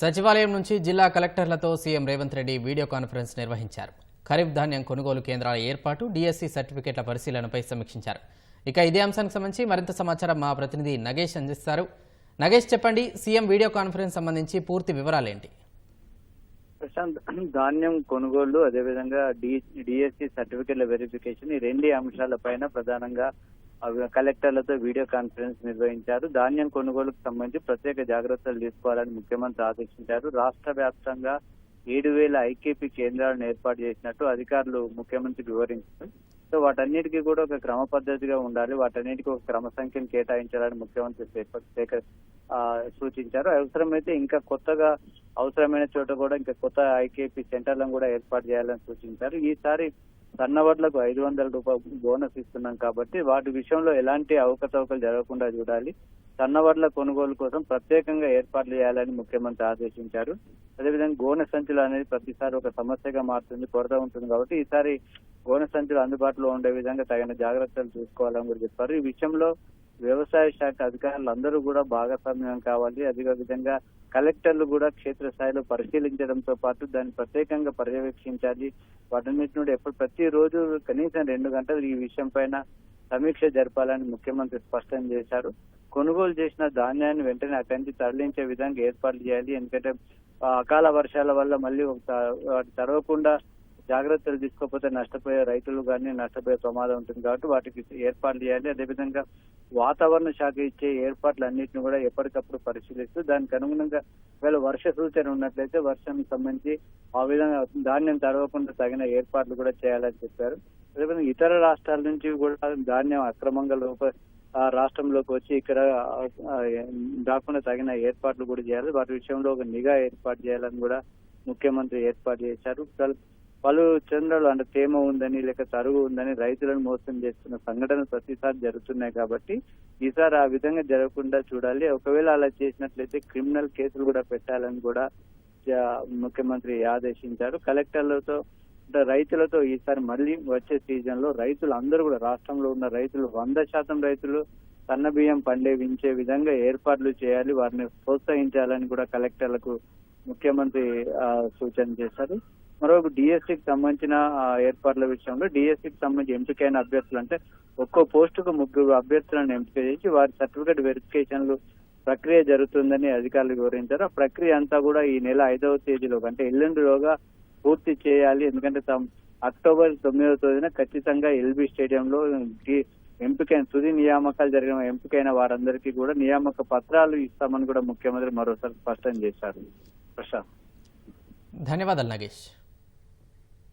సచివాలయం నుంచి జిల్లా కలెక్టర్లతో CM Revanth Reddy video conference నిర్వహించారు. ఖరీఫ్ ధాన్యం కొనుగోలు కేంద్రాల ఏర్పాటు డిఎస్సి సర్టిఫికేట్ల పరిశీలనపై సమీక్షించారు. ఇక ఇదే అంశానికి సంబంధించి మరింత సమాచారం మా ప్రతినిధి నగేష్ అందిస్తారు. నగేష్ చెప్పండి సీఎం వీడియో కాన్ఫరెన్స్ సంబంధించి పూర్తి వివరాలేంటి ప్రశాంత్ ధాన్యం కొనుగోళ్ళు అదేవిధంగా డి డిఎస్సి సర్టిఫికెట్ల వెరిఫికేషన్ ఈ రెండు అంశాలపైన ప్రధానంగా కలెక్టర్లతో వీడియో కాన్ఫరెన్స్ నిర్వహించారు. ధాన్యం కొనుగోలుకు సంబంధించి ప్రత్యేక జాగ్రత్తలు తీసుకోవాలని ముఖ్యమంత్రి ఆదేశించారు. రాష్ట్ర వ్యాప్తంగా ఏడు వేల ఐకేపీ కేంద్రాలను ఏర్పాటు చేసినట్టు అధికారులు ముఖ్యమంత్రికి వివరించారు. సో వాటన్నిటికీ కూడా ఒక క్రమ పద్ధతిగా ఉండాలి. వాటన్నిటికీ ఒక క్రమ సంఖ్యను కేటాయించాలని ముఖ్యమంత్రి శేఖర్- సూచించారు. అవసరమైతే ఇంకా కొత్తగా అవసరమైన చోట కూడా ఇంకా కొత్త ఐకేపీ సెంటర్లను కూడా ఏర్పాటు చేయాలని సూచించారు. ఈసారి సన్నవడ్లకు ఐదు వందల రూపాయలు బోనస్ ఇస్తున్నాం కాబట్టి వాటి విషయంలో ఎలాంటి అవకతవకలు జరగకుండా చూడాలి. సన్నవడ్ల కొనుగోలు కోసం ప్రత్యేకంగా ఏర్పాట్లు చేయాలని ముఖ్యమంత్రి ఆదేశించారు. అదేవిధంగా గోనె సంచులు అనేది ప్రతిసారి ఒక సమస్యగా మారుతుంది కొరత ఉంటుంది కాబట్టి ఈసారి గోనె సంచులు అందుబాటులో ఉండే విధంగా తగిన జాగ్రత్తలు తీసుకోవాలని కూడా చెప్పారు. ఈ విషయంలో వ్యవసాయ శాఖ అధికారులు అందరూ కూడా భాగస్వామ్యం కావాలి. అదే విధంగా కలెక్టర్లు కూడా క్షేత్రస్థాయిలో పరిశీలించడంతో పాటు దాన్ని ప్రత్యేకంగా పర్యవేక్షించాలి. వాటన్నిటి నుండి ఎప్పుడు ప్రతిరోజు కనీసం రెండు గంటలు ఈ విషయం పైన సమీక్ష జరపాలని ముఖ్యమంత్రి స్పష్టం చేశారు. కొనుగోలు చేసిన ధాన్యాన్ని వెంటనే అక్కడి నుంచి తరలించే విధంగా ఏర్పాట్లు చేయాలి. ఎందుకంటే అకాల వర్షాల వల్ల మళ్ళీ ఒక వాటి తరవకుండా జాగ్రత్తలు తీసుకోకపోతే నష్టపోయే రైతులు కానీ నష్టపోయే ప్రమాదం ఉంటుంది కాబట్టి వాటికి ఏర్పాట్లు చేయాలి. అదేవిధంగా వాతావరణ శాఖ ఇచ్చే ఏర్పాట్లు అన్నింటిని కూడా ఎప్పటికప్పుడు పరిశీలిస్తూ దానికి అనుగుణంగా ఒకవేళ వర్ష సూచన ఉన్నట్లయితే వర్షం సంబంధించి ఆ విధంగా ధాన్యం తడవకుండా తగిన ఏర్పాట్లు కూడా చేయాలని చెప్పారు. అదేవిధంగా ఇతర రాష్ట్రాల నుంచి కూడా ధాన్యం అక్రమంగా లోప ఆ రాష్ట్రంలోకి వచ్చి ఇక్కడ ఆ, తగిన ఏర్పాట్లు కూడా చేయాలి. వాటి విషయంలో ఒక నిఘా ఏర్పాటు చేయాలని కూడా ముఖ్యమంత్రి ఏర్పాటు చేశారు. పలు- చంద్రలు అంటే తేమ ఉందని లేక తరుగు ఉందని రైతులను మోసం చేస్తున్న సంఘటనలు ప్రతిసారి జరుగుతున్నాయి కాబట్టి ఈసారి ఆ విధంగా జరగకుండా చూడాలి. ఒకవేళ అలా చేసినట్లయితే క్రిమినల్ కేసులు కూడా పెట్టాలని కూడా ముఖ్యమంత్రి ఆదేశించారు. కలెక్టర్లతో అంటే రైతులతో ఈసారి మళ్ళీ వచ్చే సీజన్లో రైతులు అందరూ కూడా రాష్ట్రంలో ఉన్న రైతులు వంద శాతం రైతులు సన్న బియ్యం పండేవించే విధంగా ఏర్పాట్లు చేయాలి. వారిని ప్రోత్సహించాలని కూడా కలెక్టర్లకు ముఖ్యమంత్రి సూచన చేశారు. మరొక డిఎస్సికి సంబంధించిన ఏర్పాట్ల విషయంలో డిఎస్సికి సంబంధించి ఎంపికైన అభ్యర్థులు అంటే ఒక్కో పోస్టుకు ముగ్గురు అభ్యర్థులను ఎంపిక చేసి వారి సర్టిఫికేట్ వెరిఫికేషన్లు ప్రక్రియ జరుగుతుందని అధికారులు వివరించారు. ఆ ప్రక్రియ అంతా కూడా ఈ నెల ఐదవ తేదీలో అంటే ఎల్లుండిలోగా పూర్తి చేయాలి. ఎందుకంటే తాము అక్టోబర్ తొమ్మిదవ తేదీన ఖచ్చితంగా ఎల్బీ స్టేడియంలో ఎంపికైన తుది నియామకాలు జరిగిన ఎంపికైన వారందరికీ కూడా నియామక పత్రాలు ఇస్తామని కూడా ముఖ్యమంత్రి మరోసారి స్పష్టం చేశారు. ప్రశాంత్. ధన్యవాదాలు నగేష్.